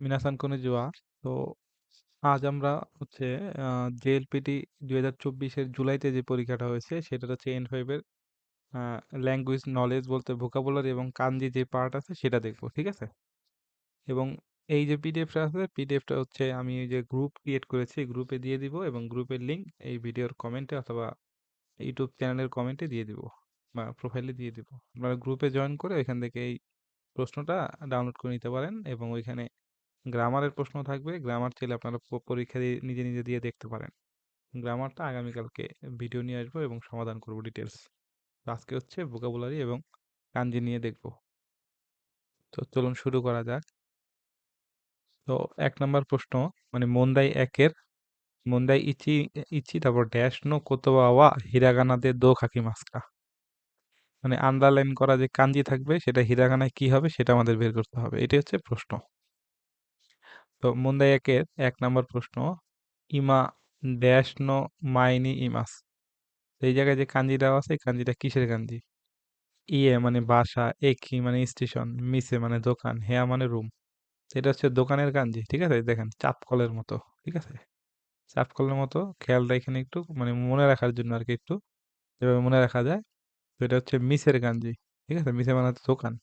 মিনাসান কনিজুয়া। তো আজ আমরা হচ্ছে জেএলপিটি দুই হাজার চব্বিশের জুলাইতে যে পরীক্ষাটা হয়েছে সেটা হচ্ছে এন ফাইভের ল্যাঙ্গুয়েজ নলেজ বলতে ভোকাবুলারি এবং কাঞ্জি যে পার্ট আছে, সেটা দেখব, ঠিক আছে? এবং এই যে পিডিএফটা আছে পিডিএফটা হচ্ছে আমি যে গ্রুপ ক্রিয়েট করেছি গ্রুপে দিয়ে দিব এবং গ্রুপের লিঙ্ক এই ভিডিওর কমেন্টে অথবা ইউটিউব চ্যানেলের কমেন্টে দিয়ে দিব, বা প্রোফাইলে দিয়ে দিব। আপনারা গ্রুপে জয়েন করে ওইখান থেকে এই প্রশ্নটা ডাউনলোড করে নিতে পারেন এবং ওইখানে গ্রামারের প্রশ্ন থাকবে। গ্রামার চাইলে আপনারা পরীক্ষা দিয়ে, নিজে নিজে দিয়ে দেখতে পারেন। গ্রামারটা আগামীকালকে ভিডিও নিয়ে আসব এবং সমাধান করব ডিটেলস আজকে হচ্ছে ভোকাবুলারি এবং কাঞ্জি নিয়ে দেখব। তো চলুন শুরু করা যাক। তো এক নম্বর প্রশ্ন মানে মন্দাই একের, মন্দাই ইচি ইচি, তারপর ড্যাশ নো কোতোবা ওয়া হিরাগানাতে দো খাকি মাস্কা মানে আন্ডারলাইন করা যে কাঞ্জি থাকবে, সেটা হিরাগানায় কি হবে, সেটা আমাদের বের করতে হবে। এটি হচ্ছে প্রশ্ন। তো মুন্দাই একের এক নম্বর প্রশ্ন, ইমা ড্যাশ নো মাইনি ইমাস? এই জায়গায় যে কাঞ্জি দেওয়া আছে, এই কাঞ্জিটা কিসের কাঞ্জি? ইয়ে মানে বাসা, একি মানে স্টেশন, মিসে মানে দোকান, হেয়া মানে রুম। এটা হচ্ছে দোকানের কাঞ্জি, ঠিক আছে? দেখেন, চাপকলের মতো, ঠিক আছে? চাপকলের মতো খেয়ালটা এখানে একটু মানে মনে রাখার জন্য আর কি একটু, যেভাবে মনে রাখা যায়। তো এটা হচ্ছে মিসের কাঞ্জি, ঠিক আছে? মিসে মানে দোকান।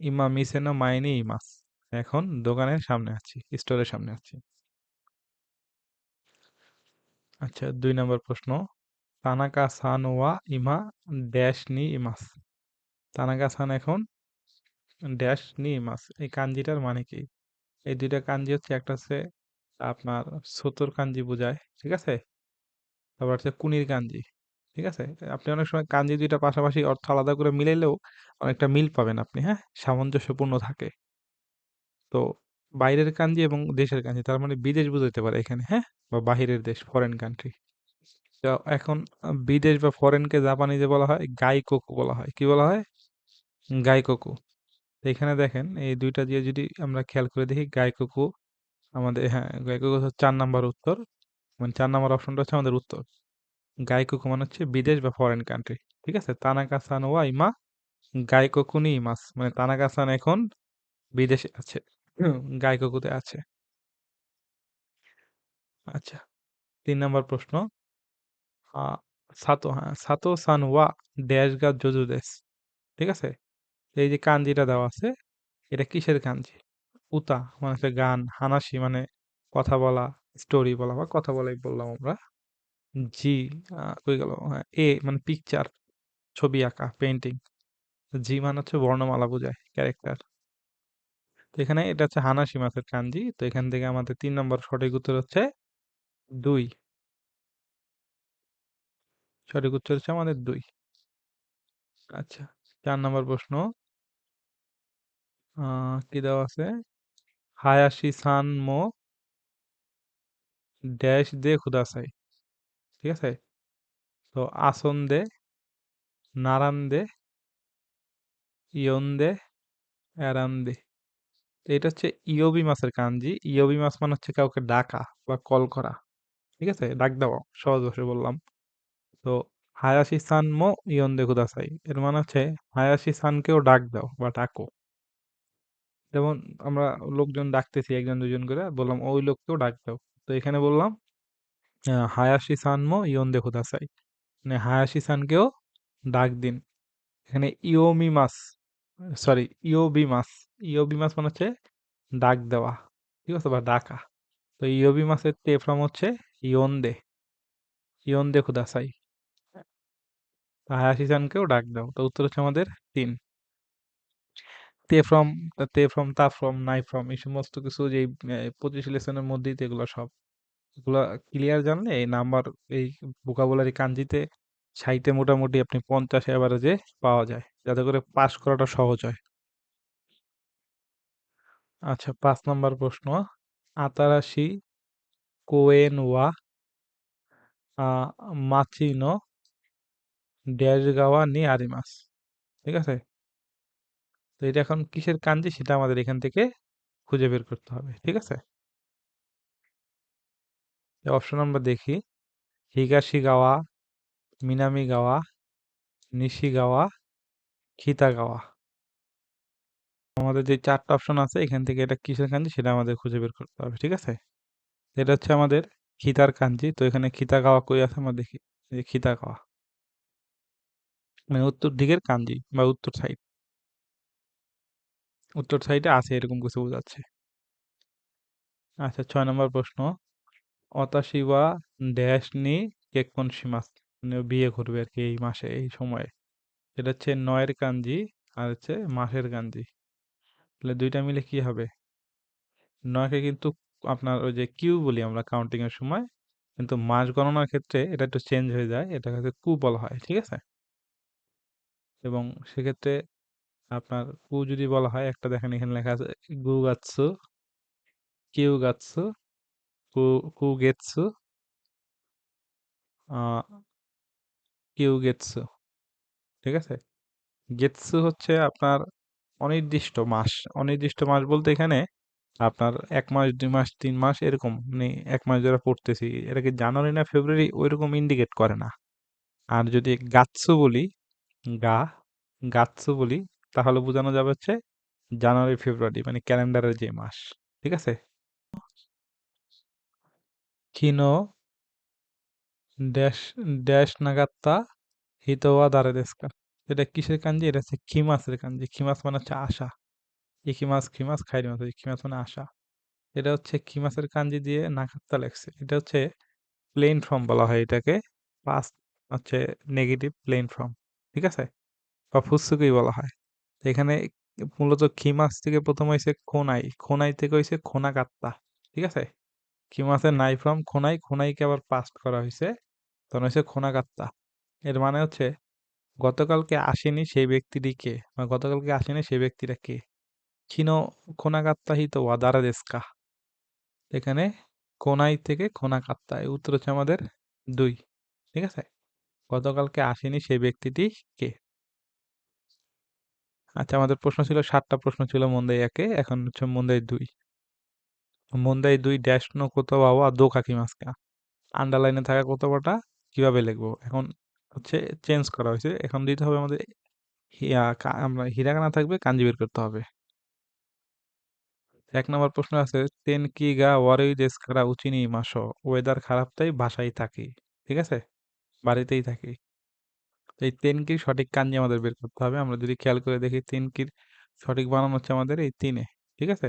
ইমা মিসে না মাইনি ইমাস। এখন দোকানের সামনে আছি স্টোরের সামনে আছি। আচ্ছা দুই নম্বর প্রশ্ন। তানাকা সান ওয়া ইমা ড্যাশ নি ইমাস। তানাকা সান এখন ড্যাশ নি ইমাস। এই কাঞ্জিটার মানে কি? এই দুইটা কাঞ্জি হচ্ছে একটা হচ্ছে আপনার সতর কাঞ্জি বোঝায়, ঠিক আছে? তারপর হচ্ছে কুনির কাঞ্জি, ঠিক আছে? আপনি অনেক সময় কাঞ্জি দুইটা পাশাপাশি অর্থ আলাদা করে মিলাইলেও অনেকটা মিল পাবেন আপনি হ্যাঁ? সামঞ্জস্যপূর্ণ থাকে। তো বাইরের কাঞ্জি এবং দেশের কাঞ্জি তার মানে বিদেশ বুঝাইতে পারে এখানে হ্যাঁ? বা বাহিরের দেশ ফরেন কান্ট্রি তো এখন বিদেশ বা ফরেনকে জাপানিজে বলা হয় গাইকোকু বলা হয়। কি বলা হয়? গাইকোকু। এখানে দেখেন, এই দুইটা দিয়ে যদি আমরা খেয়াল করে দেখি, গাইকোকু আমাদের হ্যাঁ গাইকোকু চার নাম্বার উত্তর মানে চার নাম্বার অপশনটা হচ্ছে আমাদের উত্তর। গাইকোকু মানে হচ্ছে বিদেশ বা ফরেন কান্ট্রি ঠিক আছে? তানাকা সান ওয়া ইমা গাইকোকুনি ইমাস মানে তানাকা সান এখন বিদেশে আছে। গাইকোকুতে আছে? আচ্ছা তিন নম্বর প্রশ্ন। সাতো হ্যাঁ সাতো সান ওয়া ড্যাশ গা জোজু দেশ, ঠিক আছে? এই যে কাঞ্জিটা দেওয়া আছে, এটা কিসের কাঞ্জি? উতা মানে হচ্ছে গান হানাসি মানে কথা বলা স্টোরি বলা বা কথা বলাই বললাম আমরা। জি কই গেল? হ্যাঁ এ মানে পিকচার ছবি আঁকা পেন্টিং জি মানে হচ্ছে বর্ণমালা বোঝায় ক্যারেক্টার এখানে এটা হচ্ছে হানাসি মাছের কাঞ্জি। তো এখান থেকে আমাদের তিন নম্বর সঠিক উত্তর হচ্ছে দুই। সঠিক উত্তর হচ্ছে আমাদের দুই। আচ্ছা চার নম্বর প্রশ্ন। কি দেওয়া আছে? হায়াসি সান মো ড্যাশ দে খুদাসাই ঠিক আছে? তো আসন দে নারান দে, ইয়ন দে অ্যারান দে। এটা হচ্ছে ইয়বি মাছের কাঞ্জি। ইয়বি মাছ মানে হচ্ছে কাউকে ডাকা বা কল করা। ঠিক আছে? ডাক দেওয়া। সহজ ভাষায় বললাম। তো হায়াশি সান মো ইয়ন দে খুদাসাই এর মানে হচ্ছে হায়াশি সানকেও ডাক দাও বা ডাকো। যেমন আমরা লোকজন ডাকতেছি একজন, দুজন করে, বললাম, ওই লোককেও ডাক দাও। তো এখানে বললাম হায়াশি সানমো ইয়ন দেখো দাসাই মানে হায়াশি সানকেও ডাক দিন। এখানে ইওমি মাস সরি ইওবি মাস ইওবি মাছ মানে হচ্ছে ডাক দেওয়া, ঠিক আছে? বা ডাকা। তো ইওবি মাছের তে ফ্রম হচ্ছে ইয়ন দে ইয়ন দে খুদাসাই। হায়াশি সানকেও ডাক দাও। তো উত্তর হচ্ছে আমাদের তিন। তে ফ্রম তে ফ্রম তা ফ্রম নাই ফ্রম এই সমস্ত কিছু যে পঁচিশ লেসনের মধ্যেই তো এগুলো সব। এগুলো ক্লিয়ার জানলে এই নাম্বার, এই ভোকাবুলারি কাঞ্জিতে সাইটে মোটামুটি আপনি পঞ্চাশ এভারেজে পাওয়া যায়। যাতে করে পাস করাটা সহজ হয়। আচ্ছা পাঁচ নম্বর প্রশ্ন। আতারাশি কোয়েন ওয়া মাচিনো ড্যাশ গাওয়া নি আরিমাস। ঠিক আছে? তো এটা এখন কিসের কাঞ্জি? সেটা আমাদের এখান থেকে খুঁজে বের করতে হবে। ঠিক আছে? অপশন আমরা দেখি। হিগাশি গাওয়া মিনামি গাওয়া, নিশি গাওয়া খিতা গাওয়া। আমাদের যে চারটা অপশন আছে, এখান থেকে এটা কিসের কাঞ্জি, সেটা আমাদের খুঁজে বের করতে হবে, ঠিক আছে? এটা হচ্ছে আমাদের খিতার কাঞ্জি। তো এখানে খিতা গাওয়া কই আছে? আমরা দেখি যে খিতা গাওয়া। মানে উত্তর দিকের কাঞ্জি বা উত্তর সাইড উত্তর সাইডে আছে, এরকম কিছু বোঝাচ্ছে। আচ্ছা ছয় নম্বর প্রশ্ন। অতাশি বা ড্যাশ নি কেক্কন সীমাস। মানে বিয়ে করবে আর কি এই মাসে, এই সময়ে। এটা হচ্ছে নয়ের কাঞ্জি আর হচ্ছে মাসের কাঞ্জি। তাহলে দুইটা মিলে কি হবে? নয়কে কিন্তু আপনার ওই যে কিউ বলি আমরা কাউন্টিং এর সময়, কিন্তু মাস গণনার ক্ষেত্রে এটা একটু চেঞ্জ হয়ে যায় এটা হচ্ছে কু বলা হয়, ঠিক আছে? এবং সেক্ষেত্রে আপনার কু যদি বলা হয়, একটা দেখেন এখানে লেখা আছে, গু গাচ্ছু, কিউ গাচ্ছু, কু কু গেটসু কিউ গেটসু, ঠিক আছে? গেটসু হচ্ছে আপনার অনির্দিষ্ট মাস অনির্দিষ্ট মাস বলতে এখানে আপনার এক মাস, দুই মাস, তিন মাস এরকম মানে এক মাস যারা পড়তেছি এটাকে জানুয়ারি না ফেব্রুয়ারি ওইরকম ইন্ডিকেট করে না। আর যদি গাচ্ছু বলি, গা গাচ্ছু বলি, তাহলে বোঝানো যাবে হচ্ছে জানুয়ারি, ফেব্রুয়ারি মানে ক্যালেন্ডারের যে মাস, ঠিক আছে? কিনো ড্যাশ ড্যাশ নাগাত্তা হিতোয়া দারে দেস্কা এটা কিসের কাঞ্জি? এটা হচ্ছে খিমাসের কাঞ্জি। খিমাস মানে হচ্ছে আশা। ইকিমাস খিমাস খাইরি মাস খিমাস মানে আশা। এটা হচ্ছে খিমাসের কাঞ্জি দিয়ে নাকাত্তা লেখছে। এটা হচ্ছে প্লেন ফর্ম বলা হয় এটাকে। পাস্ট হচ্ছে নেগেটিভ প্লেন ফর্ম ঠিক আছে? বা ফুসুকুই বলা হয়। এখানে মূলত খিমাস থেকে প্রথম হয়েছে খোনাই। খোনাই থেকে হয়েছে খোনাকাত্তা ঠিক আছে? খিমাসের নাই ফর্ম খোনাই। খোনাইকে আবার পাস্ট করা হয়েছে তখন হয়েছে খোনাকাত্তা। এর মানে হচ্ছে গতকালকে আসেনি সেই ব্যক্তিটি কে? বা গতকালকে আসেনি সেই ব্যক্তিটা কে? খিনো খোনাকাত্তা হিত ওয়াদারা দেস্কা এখানে কোনাই থেকে খোনাকাত্তা এই উত্তর হচ্ছে আমাদের দুই। ঠিক আছে? গতকালকে আসেনি সেই ব্যক্তিটি কে? আচ্ছা আমাদের প্রশ্ন ছিল, সাতটা প্রশ্ন ছিল মন্দাই একে, এখন হচ্ছে মন্দাই দুই। মন্দাই দুই, ড্যাশ নো কোথাও বাবা দো কাকি মাসকা আন্ডারলাইনে থাকা কোথাওটা কীভাবে লিখব? এখন হচ্ছে চেঞ্জ করা হয়েছে। এখন দিতে হবে আমাদের আমরা হিরাগানা থাকবে, কাঞ্জি বের করতে হবে। এক নম্বর প্রশ্ন আছে, তেন কি গা ওয়ারই দেশ খারা উচিনি মাস? ওয়েদার খারাপ তাই বাসায় থাকি। ঠিক আছে? বাড়িতেই থাকি। এই তেনকির সঠিক কাঞ্জি আমাদের বের করতে হবে? আমরা যদি খেয়াল করে দেখি তেনকির সঠিক বানানো হচ্ছে আমাদের এই তিনে। ঠিক আছে?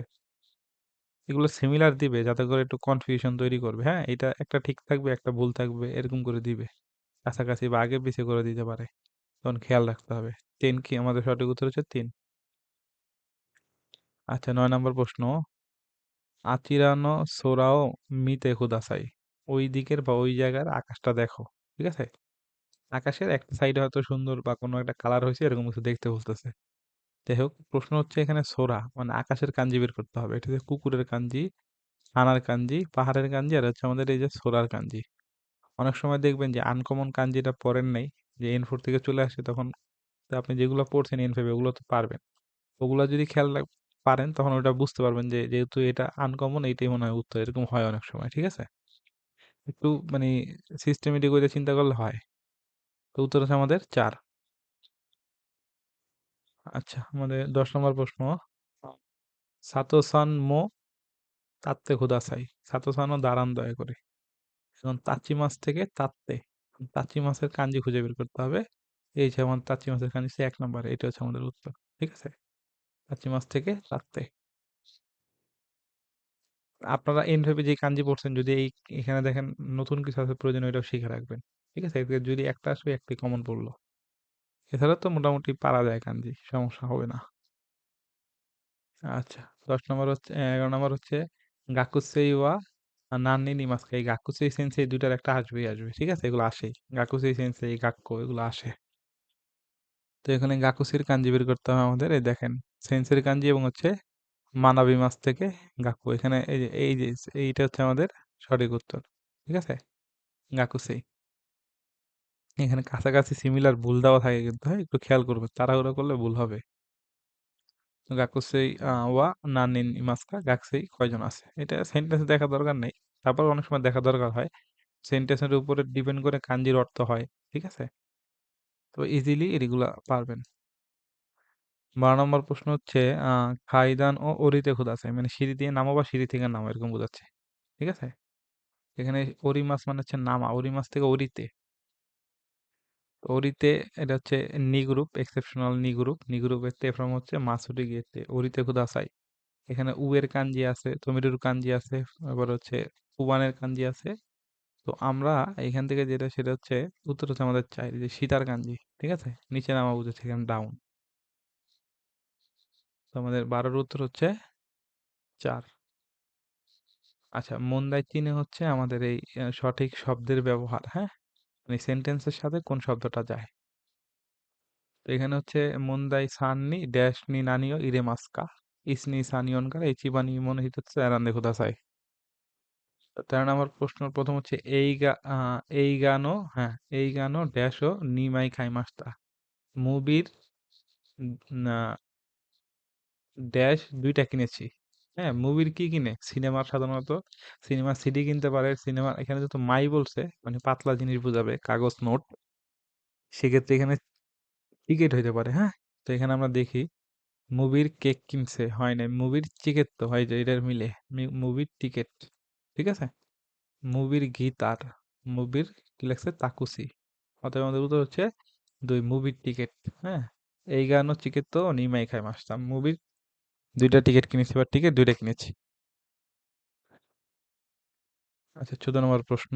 এগুলো সিমিলার দিবে যাতে করে একটু কনফিউশন তৈরি করবে। হ্যাঁ এটা একটা ঠিক থাকবে, একটা ভুল থাকবে, এরকম করে দিবে। কাছাকাছি বা আগে পিছিয়ে করে দিতে পারে। তখন খেয়াল রাখতে হবে। তিন কি? আমাদের সঠিক উত্তর হচ্ছে তিন। আচ্ছা নয় নম্বর প্রশ্ন। আচিরানো সোরাও মিতে খুদাসাই ওই দিকের বা ওই জায়গার আকাশটা দেখো, ঠিক আছে? আকাশের একটা সাইডে হয়তো সুন্দর বা কোনো একটা কালার হয়েছে, এরকম কিছু দেখতে বলতেছে। যাই হোক প্রশ্ন হচ্ছে এখানে সোরা মানে আকাশের কাঞ্জি বের করতে হবে। এটা হচ্ছে কুকুরের কাঞ্জি আনার কাঞ্জি, পাহাড়ের কাঞ্জি, আর হচ্ছে আমাদের এই যে সোরার কাঞ্জি। অনেক সময় দেখবেন যে আনকমন কাঞ্জিটা পড়েন নাই, যে এন ফোর থেকে চলে আসে, তখন আপনি যেগুলো পড়ছেন এন ফাইভে ওগুলো তো পারবেন। ওগুলো যদি খেয়াল পারেন, তখন ওটা বুঝতে পারবেন যে যেহেতু এটা আনকমন এইটাই মনে হয় উত্তর। এরকম হয় অনেক সময়, ঠিক আছে? একটু মানে সিস্টেমেটিক ওইটা চিন্তা করলে হয়। তো উত্তর হচ্ছে আমাদের চার। আচ্ছা আমাদের দশ নম্বর প্রশ্ন। সাতোসান মো তাত্তে খুদাসাই সাতোসানও দাঁড়ান দয়া করে। এখন তাচি মাছ থেকে তাত্তে। তাচি মাছের কাঞ্জি খুঁজে বের করতে হবে। এই যে আমাদের তাচি মাছের কাঞ্জি এক নম্বর। এটা হচ্ছে আমাদের উত্তর। ঠিক আছে? তাচি মাছ থেকে তাত্তে। আপনারা এইভাবে যে কাঞ্জি পড়ছেন যদি এই এখানে দেখেন নতুন কিছু আছে প্রয়োজন ওইটাও শিখে রাখবেন। ঠিক আছে? যদি একটা আসবে একটি কমন পড়ল। এছাড়া তো মোটামুটি পারা যায় কাঞ্জি সমস্যা হবে না। আচ্ছা দশ নম্বর হচ্ছে, এগারো নম্বর হচ্ছে গাকুসেই ওয়া নান্নি এই গাকুসেই সেন্সেই দুইটার একটা আসবেই আসবে, ঠিক আছে? এগুলো আসেই। গাকুসেই সেন্সেই, গাক্কো, এগুলো আসে। তো এখানে গাকুসির কাঞ্জি বের করতে হবে আমাদের। এই দেখেন, সেন্সের কাঞ্জি এবং হচ্ছে মানাবি মাছ থেকে গাকু এখানে এই যে এই যে, এইটা হচ্ছে আমাদের সঠিক উত্তর, ঠিক আছে? গাকুসেই। এখানে কাছাকাছি সিমিলার ভুল দেওয়া থাকে কিন্তু হ্যাঁ একটু খেয়াল করবে। তাড়াহুড়ো করলে ভুল হবে। গাকুসেই ওয়া, নানিন, ইমাস্কা, গাকুসেই কয়জন আছে? এটা সেন্টেন্স দেখা দরকার নেই। তারপর অনেক সময় দেখা দরকার হয়। সেন্টেন্সের উপরে ডিপেন্ড করে কাঞ্জির অর্থ হয়, ঠিক আছে? তো ইজিলি এগুলা পারবেন। বারো নম্বর প্রশ্ন হচ্ছে খাইদান ও অরিতে আছে। মানে সিঁড়ি দিয়ে নামো বা সিঁড়ি থেকে নামো, এরকম বোঝাচ্ছে। ঠিক আছে? এখানে ওরি মাছ মানে হচ্ছে নামা। ওরি মাছ থেকে ওরিতে ওরিতে এটা হচ্ছে নি গ্রুপ এক্সেপশনাল নি গ্রুপ নি গ্রুপের তে হচ্ছে মাসুরি গিয়েতে ওরিতে খুদাসাই এখানে উ এর কাঞ্জি আছে, তমিরুর কাঞ্জি আছে, আবার হচ্ছে উবানের কাঞ্জি আছে। তো আমরা এখান থেকে যেটা, সেটা হচ্ছে উত্তর হচ্ছে আমাদের চাই, যে সীতার কাঞ্জি, ঠিক আছে? নিচে নামা বুঝেছে, এখানে ডাউন তো আমাদের বারোর উত্তর হচ্ছে চার। আচ্ছা মন্দাই চিনে হচ্ছে আমাদের এই সঠিক শব্দের ব্যবহার হ্যাঁ? মানে সেন্টেন্সের সাথে কোন শব্দটা যায়? তো এখানে হচ্ছে মন্দাই সাননি ড্যাশ নি নানিও, ইরে মাস্কা ইসনি সানিয়ন কারা ইচিবানি মনে হিতচ্ছে এরান্দে খুদাসাই তো তেরো নম্বর প্রশ্ন প্রথম হচ্ছে, এই গা এই গানও হ্যাঁ এই গানও ড্যাশ ও নিমাই খাইমাস্তা মুভির ড্যাশ দুইটা কিনেছি। হ্যাঁ মুভির কি কিনে সিনেমার সাধারণত সিনেমার সিডি কিনতে পারে, সিনেমা এখানে যেহেতু মাই বলছে মানে পাতলা জিনিস বোঝাবে, কাগজ নোট, সেক্ষেত্রে এখানে টিকিট হইতে পারে হ্যাঁ? তো এখানে আমরা দেখি, মুভির কেক কিনছে, হয় নাই, মুভির টিকিট তো, হয় যে এটার মিলে মুভির টিকিট, ঠিক আছে? মুভির গীতার মুভির কি লাগছে তাকুসি অতএব আমাদের উত্তর হচ্ছে দুই, মুভির টিকিট হ্যাঁ? এই গানও টিকিট তো নিমাই খাই মাসতাম মুভির দুইটা টিকিট কিনেছি বা টিকিট দুইটা কিনেছি। আচ্ছা চোদ্দ নম্বর প্রশ্ন।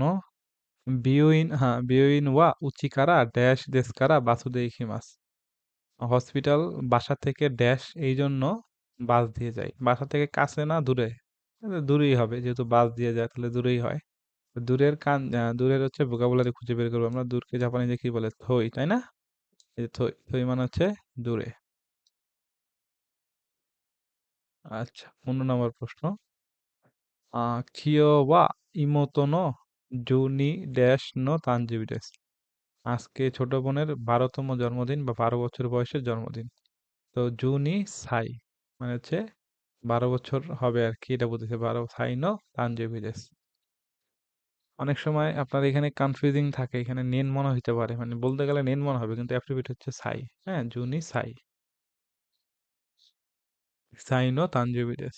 বিউইন হ্যাঁ বিউইন ওয়া উচিকারা ড্যাশ দেশকারা বাসুদেই মাস হসপিটাল, বাসা থেকে ড্যাশ এই জন্য বাস দিয়ে যায়। বাসা থেকে কাছে না দূরে? দূরেই হবে, যেহেতু বাস দিয়ে যায়, তাহলে দূরেই হয়। দূরের কান দূরের হচ্ছে ভোকাবুলারি খুঁজে বের করব আমরা। দূরকে জাপানিতে কি বলে? থই, তাই না? থই থই মানে হচ্ছে দূরে। আচ্ছা পনেরো নম্বর প্রশ্ন। আহ কিয় ওয়া ইমোতো নো ড্যাশ নো তানজিবি ড্যাশ? আজকে ছোট বোনের বারোতম জন্মদিন বা বারো বছর বয়সের জন্মদিন। তো জুনি সাই মানে হচ্ছে বারো বছর হবে আর কি এটা বলতেছে বারো সাই নো তানজিবি ড্যাশ। অনেক সময় আপনার এখানে কনফিউজিং থাকে, এখানে নেন মনে হইতে পারে মানে বলতে গেলে নেন মনে হবে, কিন্তু অ্যাপ্রিবিট হচ্ছে সাই হ্যাঁ জুনি সাই। নো তানজিবি ড্যাশ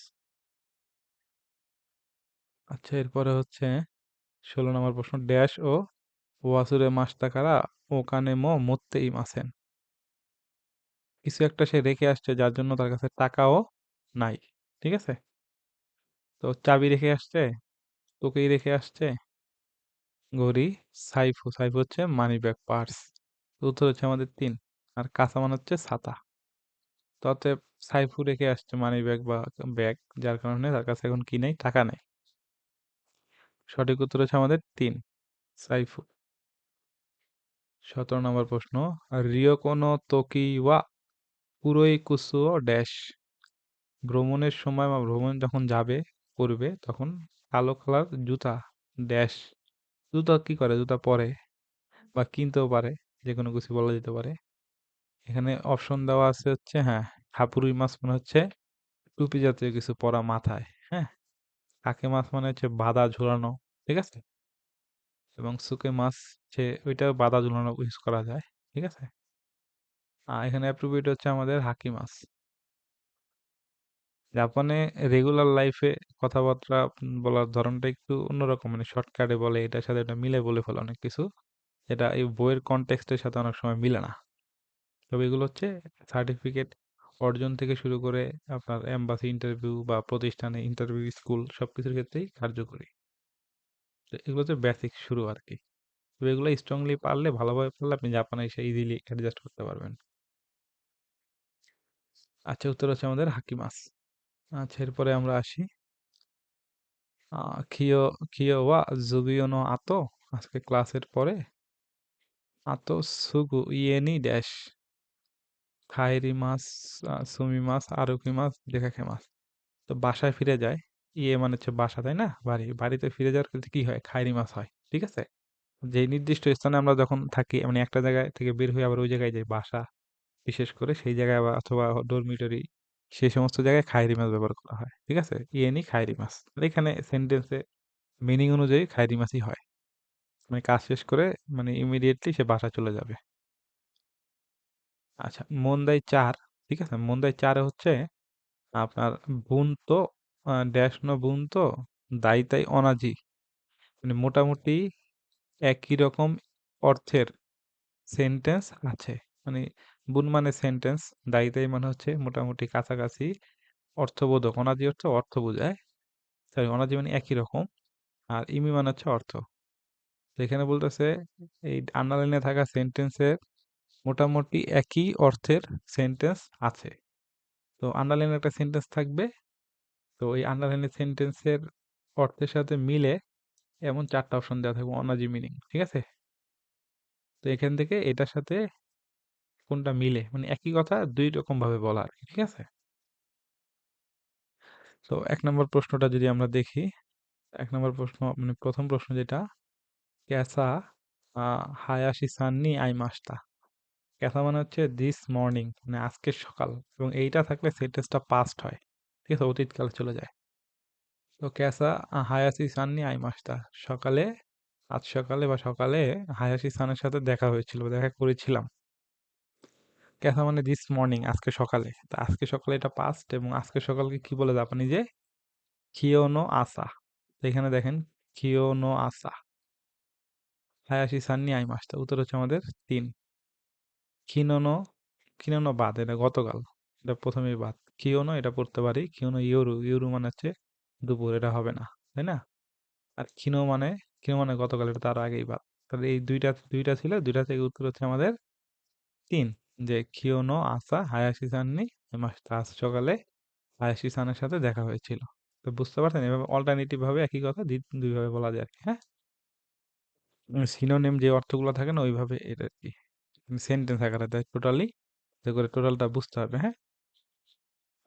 আচ্ছা এরপরে হচ্ছে ষোলো নম্বর প্রশ্ন, ড্যাশ ও ওয়াসুরে মাস্তাকারা ওকানে মো মরতে ইমাসেন কিছু একটা সে রেখে আসছে যার জন্য তার কাছে টাকাও নাই, ঠিক আছে? তো চাবি রেখে আসছে তোকেই রেখে আসছে, ঘড়ি, সাইফু সাইফু হচ্ছে মানি ব্যাগ পার্স। উত্তর হচ্ছে আমাদের তিন, আর কাঁচামান হচ্ছে ছাতা। তো অতএব সাইফু রেখে আসছে মানি ব্যাগ বা ব্যাগ, যার কারণে তার কাছে এখন কি নেই, টাকা নেই। সঠিক উত্তর হচ্ছে আমাদের তিন, সাইফু। সতেরো নম্বর প্রশ্ন, রিও কোনো তোকি ওয়া পুরোই কুসুও ড্যাশ। ভ্রমণের সময় বা ভ্রমণ যখন যাবে, করবে, তখন কালো কালার জুতা, ড্যাশ। জুতা কি করে? জুতা পরে বা কিনতেও পারে যে কোনো কিছু বলা যেতে পারে। এখানে অপশন দেওয়া আছে হচ্ছে হ্যাঁ হাপুরুই মাছ মানে হচ্ছে টুপি জাতীয় কিছু পরা মাথায় হ্যাঁ? কাকে মাছ মানে হচ্ছে বাদা ঝুলানো, ঠিক আছে? এবং সুকে মাছ হচ্ছে ওইটা বাদা ঝুলানো ইউজ করা যায়, ঠিক আছে? আর এখানে অ্যাপ্রোপ্রিয়েট হচ্ছে আমাদের হাকি মাছ। জাপানে রেগুলার লাইফে কথাবার্তা বলার ধরনটা একটু অন্যরকম মানে শর্টকাটে বলে, এটার সাথে এটা মিলে বলে ফেলে অনেক কিছু। এটা এই বইয়ের কনটেক্সটের সাথে অনেক সময় মিলে না। তবে এগুলো হচ্ছে সার্টিফিকেট অর্জন থেকে শুরু করে আপনার এম্বাসি ইন্টারভিউ বা প্রতিষ্ঠানে ইন্টারভিউ স্কুল সবকিছুর ক্ষেত্রেই কার্যকরী। তো এগুলো হচ্ছে বেসিক শুরু আর কি তবে এগুলো স্ট্রংলি পারলে, ভালোভাবে পারলে আপনি জাপানে এসে ইজিলি অ্যাডজাস্ট করতে পারবেন। আচ্ছা উত্তর হচ্ছে আমাদের হাকি মাছ আচ্ছা এরপরে আমরা আসি। কিয় কিয় ওয়া জুবিও নো আতো। আজকে ক্লাসের পরে। আতো সুগু ইয়েনি ড্যাশ। খাইরি মাছ সুমি মাছ, আরুকি মাছ দেখাখে মাছ। তো বাসায় ফিরে যায়। ইয়ে মানে হচ্ছে বাসা, তাই না? বাড়ি, বাড়িতে ফিরে যাওয়ার ক্ষেত্রে কি হয়? খাইরি মাছ হয়, ঠিক আছে? যে নির্দিষ্ট স্থানে আমরা যখন থাকি মানে একটা জায়গায় থেকে বের হয়ে আবার ওই জায়গায় যাই, বাসা বিশেষ করে, সেই জায়গায় আবার অথবা ডরমিটরি, সেই সমস্ত জায়গায় খাইরি মাছ ব্যবহার করা হয়, ঠিক আছে? ইয়ে ইয়েনি খাইরি মাছ। এখানে সেন্টেন্সে মিনিং অনুযায়ী খাইরি মাছই হয়। মানে কাজ শেষ করে মানে ইমিডিয়েটলি সে বাসা চলে যাবে। আচ্ছা মন্দাই চার, ঠিক আছে? মন্দাই চারে হচ্ছে আপনার বুন বুনতো ড্যাশ ন বুনতো দায়িতাই অনাজি। মানে মোটামুটি একই রকম অর্থের সেন্টেন্স আছে। মানে বুন মানে সেন্টেন্স দায়িতাই মানে হচ্ছে মোটামুটি কাছাকাছি অর্থবোধক। অনাজি হচ্ছে অর্থ বোঝায়। সরি, অনাজি মানে একই রকম আর ইমি মানে হচ্ছে অর্থ। তো এখানে বলতেছে, এই আন্ডারলাইনে থাকা সেন্টেন্সের মোটামুটি একই অর্থের সেন্টেন্স আছে। তো আন্ডারলাইনে একটা সেন্টেন্স থাকবে। তো ওই আন্ডারলাইনের সেন্টেন্সের অর্থের সাথে মিলে এমন চারটা অপশন দেওয়া থাকবে অনাজি মিনিং ঠিক আছে? তো এখান থেকে এটার সাথে কোনটা মিলে মানে একই কথা দুই রকম ভাবে বলা আর ঠিক আছে? তো এক নম্বর প্রশ্নটা যদি আমরা দেখি, এক নম্বর প্রশ্ন মানে প্রথম প্রশ্ন যেটা, ক্যাসা হায়াশি সান্নি আই মাস্তা? ক্যাসা মানে হচ্ছে দিস মর্নিং মানে আজকের সকাল। এবং এইটা থাকলে সেন্টেন্সটা পাস্ট হয়। ঠিক আছে, অতীতকালে চলে যায়। তো ক্যাসা হায়াশি সান্নি আই মাস্তা সকালে, আজ সকালে বা সকালে হায়াশি সানের সাথে দেখা হয়েছিল, দেখা করেছিলাম। ক্যাসা মানে দিস মর্নিং আজকে সকালে। তা আজকে সকালে এটা পাস্ট এবং আজকে সকালকে কি বলে জাপানি যে? কিয়োনো আসা এখানে দেখেন কিয়োনো আসা হায়াশি সান্নি আই মাস্তা উত্তর হচ্ছে আমাদের তিন। কিনোনো কিনোনো বাদ, এটা গতকাল। এটা প্রথমেই বাদ। কিয়োনো এটা পড়তে পারি। কিয়োনো ইউরু ইউরু মানে হচ্ছে দুপুর, এটা হবে না, তাই না? আর কিনো মানে কিনো মানে গতকাল, এটা তার আগেই বাদ। তাহলে এই দুইটা দুইটা ছিল। দুইটা থেকে উত্তর হচ্ছে আমাদের তিন, যে কিয়োনো, আসা, হায়াশি সান্নি মাস্তা আজ সকালে হায়াশি সানের সাথে দেখা হয়েছিল। তো বুঝতে পারছেন? এভাবে অল্টারনেটিভ ভাবে একই কথা দুইভাবে বলা যায় হ্যাঁ? সিনোনিম যে অর্থগুলো থাকে না, ওইভাবে এটা আর কি। সেন্টেন্স আকারে দেয় টোটালি করে টোটালটা বুঝতে হবে হ্যাঁ?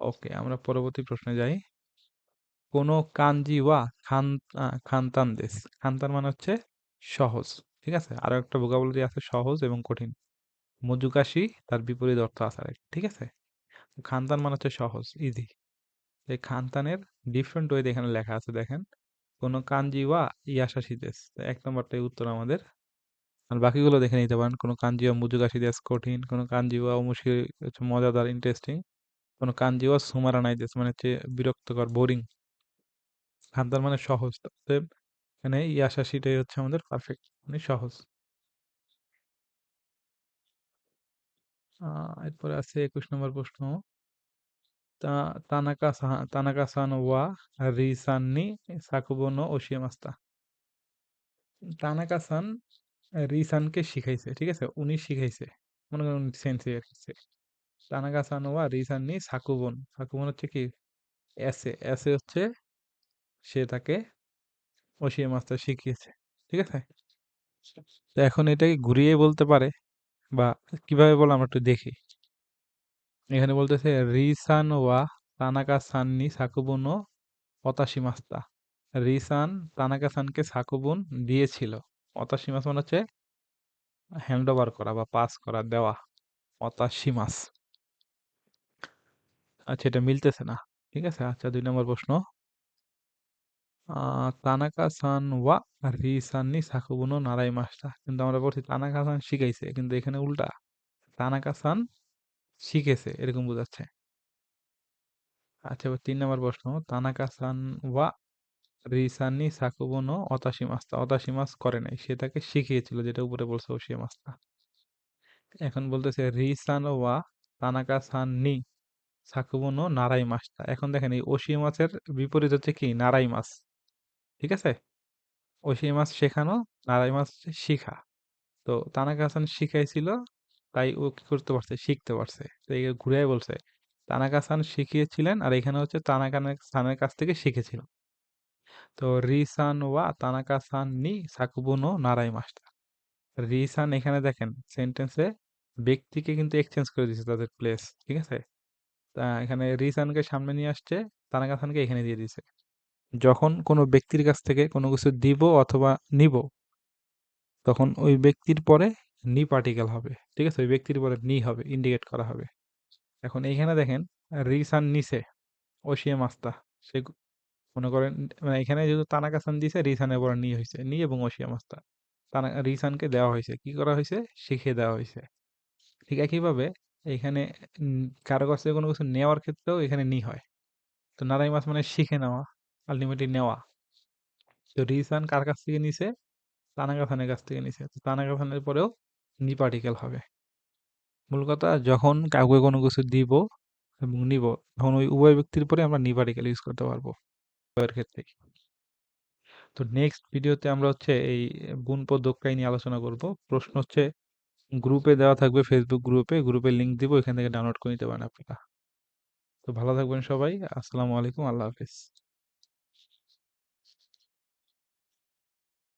ওকে আমরা পরবর্তী প্রশ্নে যাই। কোনো কাঞ্জি ওয়া খান খানতান দেশ খান্তান মানে হচ্ছে সহজ, ঠিক আছে? আরও একটা ভোকাবুলারি আছে সহজ এবং কঠিন। মজুকাশি, তার বিপরীত অর্থ আছে ঠিক আছে? খানতান মানে হচ্ছে সহজ ইজি এই খানতানের ডিফারেন্ট ওয়ে এখানে লেখা আছে, দেখেন। কোনো কাঞ্জি ওয়া ইয়াশাসি দেশ এক নম্বরটাই উত্তর আমাদের আর বাকিগুলো দেখে নিতে পারেন। কোনো কাঞ্জিওয়া মুজুগাশি দেশ কঠিন, কোনো কাঞ্জিওয়া মুশি হচ্ছে মজাদার ইন্টারেস্টিং কোনো কাঞ্জিওয়া সুমারানাই দেশ মানে হচ্ছে বিরক্তকর বোরিং খান্তার মানে সহজ। অতএব এখানে ইয়াশাসিটাই হচ্ছে আমাদের পারফেক্ট মানে সহজ। এরপরে আছে একুশ নম্বর প্রশ্ন। তানাকা তানাকা সান ওয়া রিসান নি সাকুবো নো ওশিয়ামাস্তা। তানাকা সান রিসানকে শিখাইছে, ঠিক আছে? উনি শিখাইছে। মনে করেন সেন্সে তানাকা সান ওয়া রিসান নি সাকুবন সাকুবন হচ্ছে কি? এসে এসে হচ্ছে সে তাকে ওশিয়া মাস্টার শিখিয়েছে, ঠিক আছে? তো এখন এটাকে ঘুরিয়ে বলতে পারে বা কীভাবে বলে আমরা একটু দেখি। এখানে বলতেছে রিসান ওয়া তানাকা সাননি সাকুবুনো অতাশিমাস্তা রিসান তানাকা সানকে সাকুবুন দিয়েছিল। অতাশিমাস মানে হচ্ছে হ্যান্ড ওভার করা বা পাস করা দেওয়া অতাশিমাস আচ্ছা এটা মিলতেছে না। ঠিক আছে আচ্ছা দুই নম্বর প্রশ্ন। তানাকা সান ওয়া রিসান নি সাকুবুনো নারাই মাস্তা কিন্তু আমরা বলছি তানাকা সান শিখাইছে, কিন্তু এখানে উল্টা। তানাকা সান শিখেছে, এরকম বোঝাচ্ছে। আচ্ছা এবার তিন নম্বর প্রশ্ন। তানাকা সান ওয়া রিসানি সাকুবনো অতাশি অতাশিমাস করে নাই, সে তাকে শিখিয়েছিল যেটা উপরে বলছে ওশিয়ামাস্তা এখন বলতেছে রিসান ওয়া তানাকা সান নি সাকুবনো নারাই মাস্তা এখন দেখেন এই ওশিয়ামাসের বিপরীত হচ্ছে কি? নারাই মাস ঠিক আছে? ওশিয়ামাস শেখানো, নারাই মাস শিখা। তো তানাকা হাসান শিখাইছিল, তাই ও কি করতে পারছে? শিখতে পারছে। তো ঘুরে বলছে, তানাকা সান শিখিয়েছিলেন আর এখানে হচ্ছে তানাকা সানের কাছ থেকে শিখেছিল। তো রিসান ওয়া তানাকা সান নি সাকুবুনো নারাই মাস্টার। রিসান এখানে দেখেন সেন্টেন্সে ব্যক্তিকে কিন্তু এক্সচেঞ্জ করে দিয়েছে তাদের প্লেস ঠিক আছে? তা এখানে রিসানকে সামনে নিয়ে আসছে, তানাকা সানকে এখানে দিয়ে দিয়েছে। যখন কোনো ব্যক্তির কাছ থেকে কোনো কিছু দিব অথবা নিব, তখন ওই ব্যক্তির পরে নি পার্টিকেল হবে, ঠিক আছে? ওই ব্যক্তির পরে নি হবে ইন্ডিকেট করা হবে। এখন এইখানে দেখেন রিসান নিছে ওশিয়ে মাস্তা সে মনে করেন মানে এখানে যেহেতু তানাকাসান দিছে, রিসানের পরে নি হয়েছে নি এবং ওশিয়া মাস্তা তানা, রিসানকে দেওয়া হয়েছে কি করা হয়েছে শিখিয়ে দেওয়া হয়েছে ঠিক একইভাবে এখানে কারও কাছ থেকে কোনো কিছু নেওয়ার ক্ষেত্রেও এখানে নি হয়। তো নারাই মাছ মানে শিখে নেওয়া আলটিমেটলি নেওয়া। তো রিসান কার কাছ থেকে নিছে? তানাগা খানের কাছ থেকে নিছে। তো তানাগা খানের পরেও নি পার্টিকেল হবে। মূল কথা, যখন কাউকে কোনো কিছু দিব এবং নিব, তখন ওই উভয় ব্যক্তির পরে আমরা নি পার্টিকেল ইউজ করতে পারব। উভয়ের ক্ষেত্রে। তো নেক্সট ভিডিওতে আমরা হচ্ছে এই গুণ পদক্ষায় নিয়ে আলোচনা করব। প্রশ্ন হচ্ছে গ্রুপে দেওয়া থাকবে ফেসবুক গ্রুপে গ্রুপের লিঙ্ক দিব, এখান থেকে ডাউনলোড করে নিতে পারেন আপনারা। তো ভালো থাকবেন সবাই, আসসালামু আলাইকুম, আল্লাহ হাফিজ।